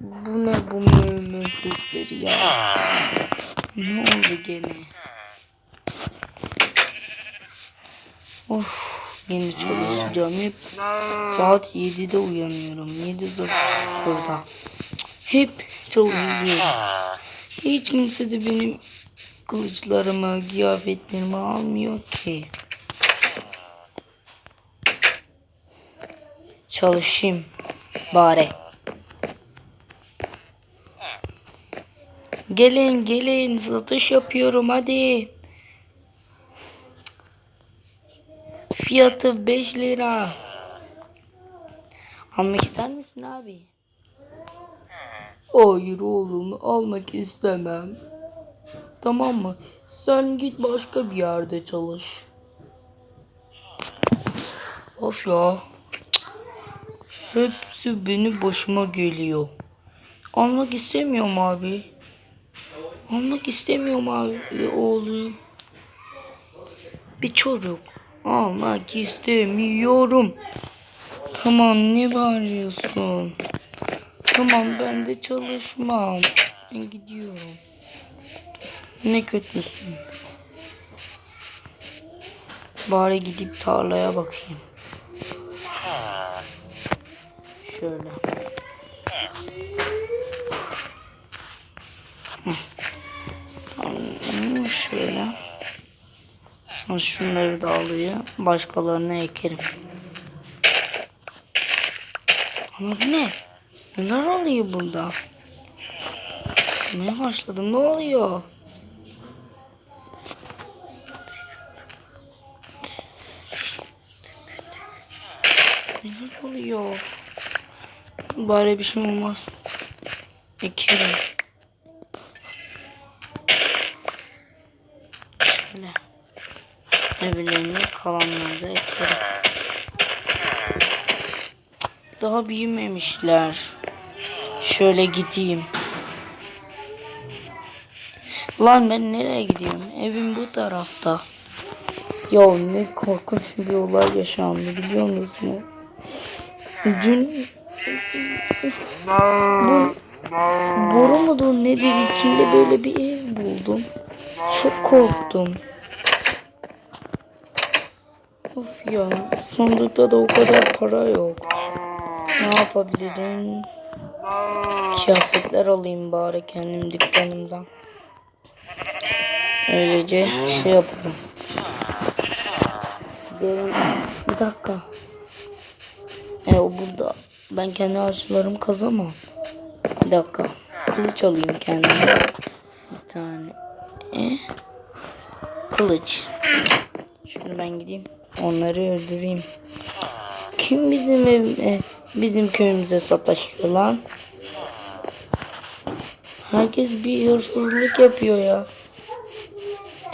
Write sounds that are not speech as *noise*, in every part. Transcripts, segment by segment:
Bu ne bu sesleri ya? Ne oldu gene? Of yine çalışacağım. Hep saat 7'de uyanıyorum. 7.00'da hep çalışıyorum. Hiç kimse de benim kılıçlarımı kıyafetlerimi almıyor ki. Çalışayım bari gelin gelin satış yapıyorum hadi Fiyatı 5 lira. Almak ister misin abi? Hayır oğlum almak istemem. Tamam mı? Sen git başka bir yerde çalış. Of ya. Hepsi benim başıma geliyor. Almak istemiyorum abi. Almak istemiyorum abi oğlum. Bir çocuk. Almak istemiyorum. Tamam ne bağırıyorsun? Tamam ben de çalışmam. Ben gidiyorum. Ne kötüsün. Bari gidip tarlaya bakayım. Şöyle. Sonra şunları da alayım. Başkalarına ekerim. Ama bu ne? Neler oluyor burada? Ne başladım? Ne oluyor? Neler oluyor? Bari bir şey olmaz. Ekerim. Evlerini kalanları da. Daha büyümemişler. Şöyle gideyim. Lan ben nereye gidiyorum? Evim bu tarafta. Ya ne korkunç bir olay yaşandı biliyor musunuz? Dün bu boru mudur nedir içinde böyle bir ev buldum. Çok korktum. Of ya sandıkta da o kadar para yok. Ne yapabilirim? Kıyafetler alayım bari kendim dükkanımdan. Öylece şey yaparım. Bir dakika. E o burada. Ben kendi ağaçlarımı kazamam. Bir dakika. Kılıç alayım kendime. Bir tane. E? Kılıç. Şimdi ben gideyim. Onları öldüreyim. Kim bizim ev, e, bizim köyümüze sataşıyor lan? Herkes bir hırsızlık yapıyor ya.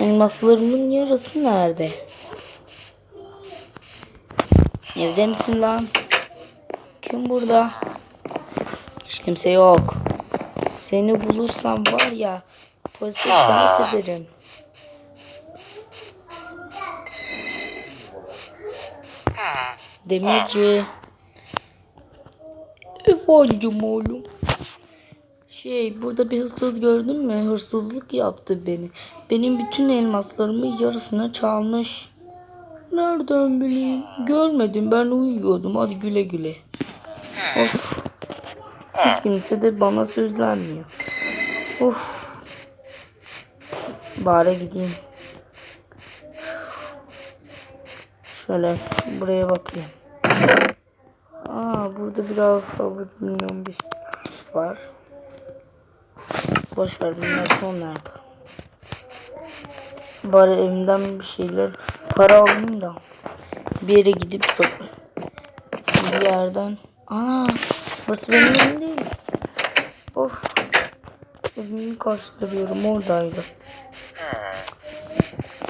Elmaslarımın yarısı nerede? Evde misin lan? Kim burada? Hiç kimse yok. Seni bulursam var ya polise şikayet ederim. Demirci. Efendim oğlum. Şey burada bir hırsız gördün mü? Hırsızlık yaptı beni. Benim bütün elmaslarımı yarısına çalmış. Nereden bileyim? Görmedim ben uyuyordum. Hadi güle güle. Of. Hiç kimse de bana sözlenmiyor. Of. Bari gideyim. Şöyle buraya bakayım. Aa burada biraz fazla bilmiyorum bir şey var. Boş ver bunları sonra yaparım. Bari evimden bir şeyler para alayım da bir yere gidip sat. Bir yerden. Ana burası benim evim değil. Of. Evimi karşılıyorum oradaydı.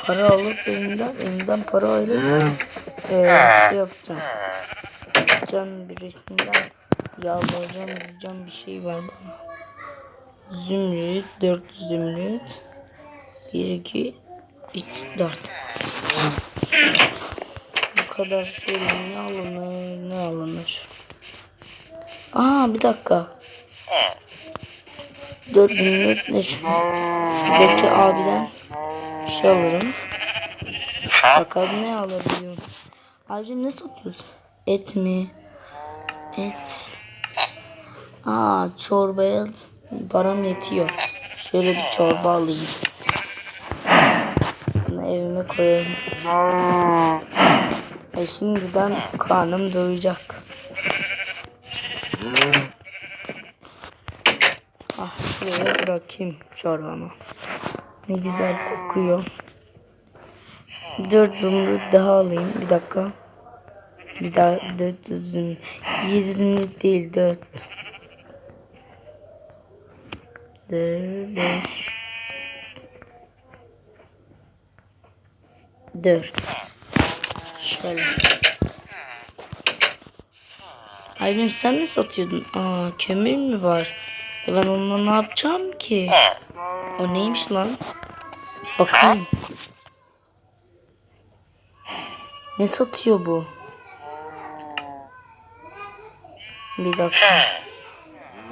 Para alıp evimden, evimden para alıp ee, şey yapacağım. Can birisinden yalvaracağım diyeceğim bir şey var bana. Zümrüt, 4 zümrüt. 1, 2, 3, 4. Bu kadar şey ne alınır, ne alınır. Aa bir dakika. Dört zümrüt ne şu? Şuradaki abiden şey alırım. Bakalım ne alabiliyorum. Abicim ne satıyorsun? Et mi? Et. Aa çorbaya param yetiyor. Şöyle bir çorba alayım. Bunu evime koyayım. E şimdiden karnım doyacak. Ah şuraya bırakayım çorbamı. Ne güzel kokuyor. Dört zümrüt daha alayım. Bir dakika. Bir daha dört zümrüt. Yedi zümrüt değil dört. Dört, beş. Dört. Şöyle. Aylin sen mi satıyordun? Aa kömür mü var? E ben onunla ne yapacağım ki? O neymiş lan? Bakayım. Ne satıyor bu? Bir dakika.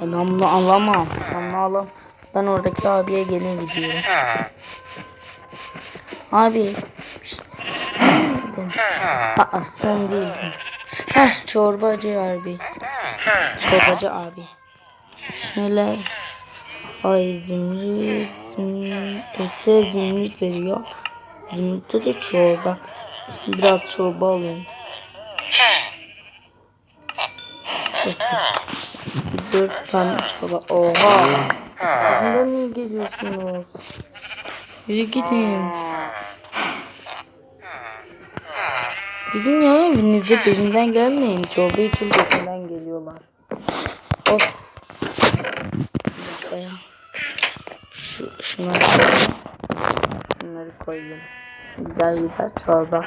Ben bunu alamam. Ben bunu alam. Ben oradaki abiye gene gidiyorum. Abi. Aa sen değildin. Ha çorbacı abi. Çorbacı abi. Şöyle. Ay zümrüt. Zümrüt. Ete zümrüt veriyor. Zümrütte de çorba. Biraz çorba alayım. Dört tane çorba. Oha. Neden niye geliyorsunuz? Yürü gidin. Gidin ya evinize birinden gelmeyin. Çorba için birinden geliyorlar. Of. Bir dakika ya. Şu, şunları koyayım. Güzel güzel çorba.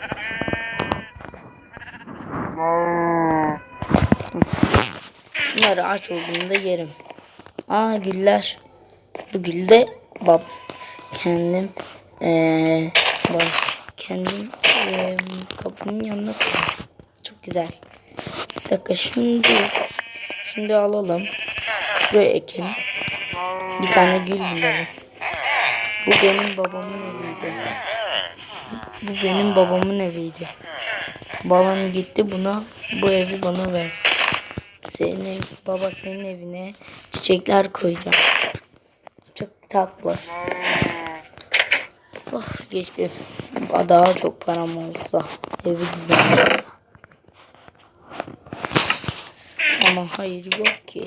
Bunları aç olduğunda yerim. Aa güller. Bu gül de bab kendim eee bak kendim eee, kapının yanına koydum. Çok güzel. Bir dakika şimdi şimdi alalım. Buraya ekin. Bir tane gül bulalım. Bu benim babamın eviydi. Bu benim babamın eviydi. Babam gitti buna bu evi bana ver. Senin ev, baba senin evine çiçekler koyacağım. Çok tatlı. Oh geçti. Daha çok param olsa evi güzel. Ama hayır yok ki.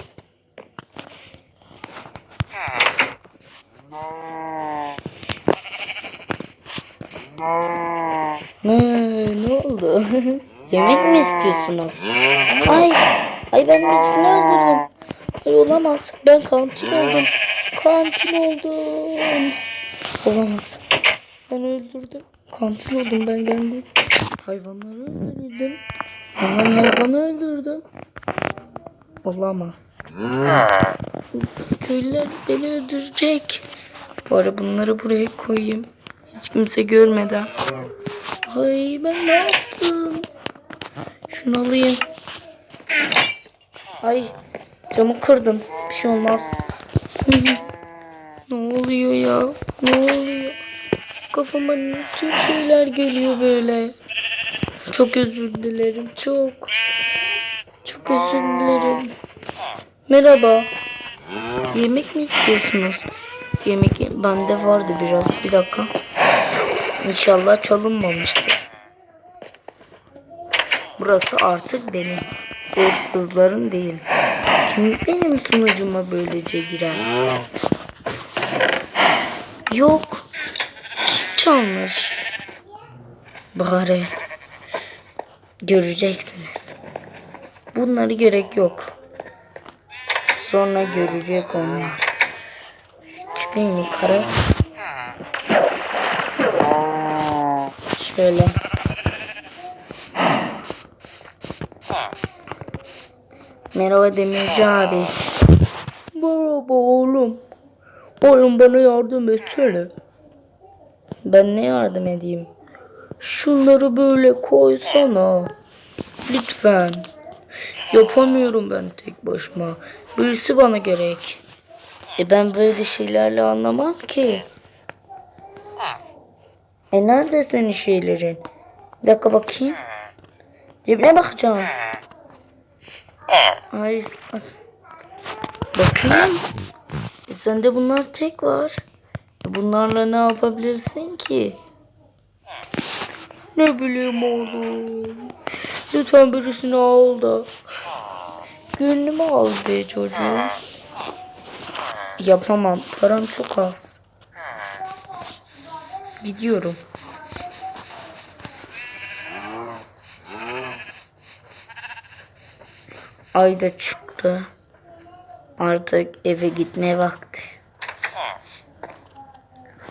Ne, ne oldu? *laughs* Yemek mi istiyorsunuz? Ay, ay ben birisini öldürdüm. Hayır olamaz. Ben kantin oldum. Kantin oldum. Olamaz. Ben öldürdüm. Kantin oldum ben kendi. Hayvanları öldürdüm. Ben hayvanı öldürdüm. Olamaz. Köylüler beni öldürecek. Bu ara bunları buraya koyayım. Hiç kimse görmeden. Ay ben ne yaptım? Şunu alayım. Ay camı kırdım. Bir şey olmaz. ne oluyor ya? Ne oluyor? Kafama tür şeyler geliyor böyle. Çok özür dilerim. Çok. Çok özür dilerim. Merhaba. Yemek mi istiyorsunuz? Yemek bende vardı biraz. Bir dakika. İnşallah çalınmamıştır. Burası artık benim. Hırsızların değil. Kim benim sunucuma böylece girer? Yok. Kim çalmış? Bari. Göreceksiniz. Bunları gerek yok. Sonra görecek onlar. Çıkayım yukarı. Şöyle. Merhaba Demirci abi. Merhaba oğlum. Oğlum bana yardım etsene. Ben ne yardım edeyim? Şunları böyle koysana. Lütfen. Yapamıyorum ben tek başıma. Birisi bana gerek. E ben böyle şeylerle anlamam ki. E nerede senin şeylerin? Bir dakika bakayım. Cebine bakacağım. Ay. Bakayım. E sende bunlar tek var. E bunlarla ne yapabilirsin ki? Ne bileyim oğlum. Lütfen birisini al da. Gönlümü al be çocuğum. Yapamam. Param çok az. Gidiyorum. Ay da çıktı. Artık eve gitmeye vakti.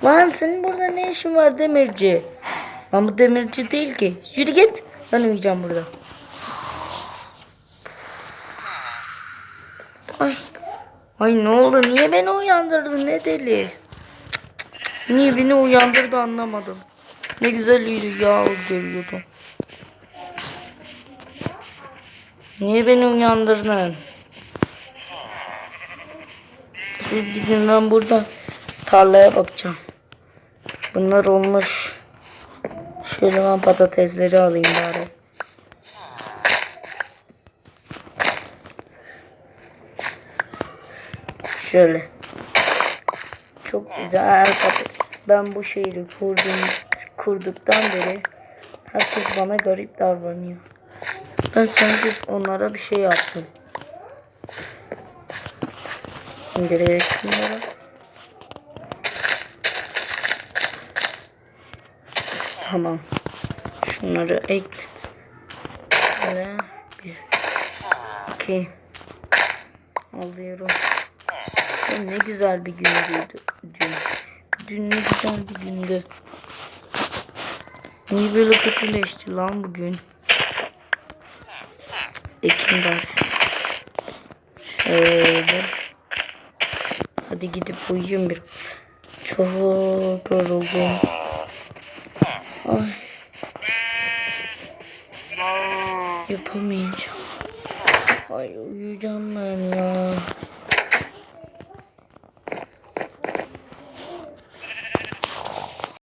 Lan senin burada ne işin var demirci? Lan bu demirci değil ki. Yürü git. Ben uyuyacağım burada. Ay. Ay ne oldu? Niye beni uyandırdın? Ne deli? Niye beni uyandırdı anlamadım. Ne güzel rüya görüyordum. Niye beni uyandırdın? Siz gidin ben burada tarlaya bakacağım. Bunlar olmuş. Şöyle ben patatesleri alayım bari. Şöyle. Çok güzel patates. Ben bu şehri kurdum, kurduktan beri herkes bana garip davranıyor. Ben sanki onlara bir şey yaptım. İndirerek. Tamam. Şunları ekle. Böyle bir, iki. Alıyorum. Ne güzel bir gündü Dün ne güzel bir gündü. Niye böyle kötüleşti lan bugün? Ekim. Şöyle. Hadi gidip uyuyayım bir. Çok yoruldum. Ay. Yapamayacağım. Ay uyuyacağım ben ya.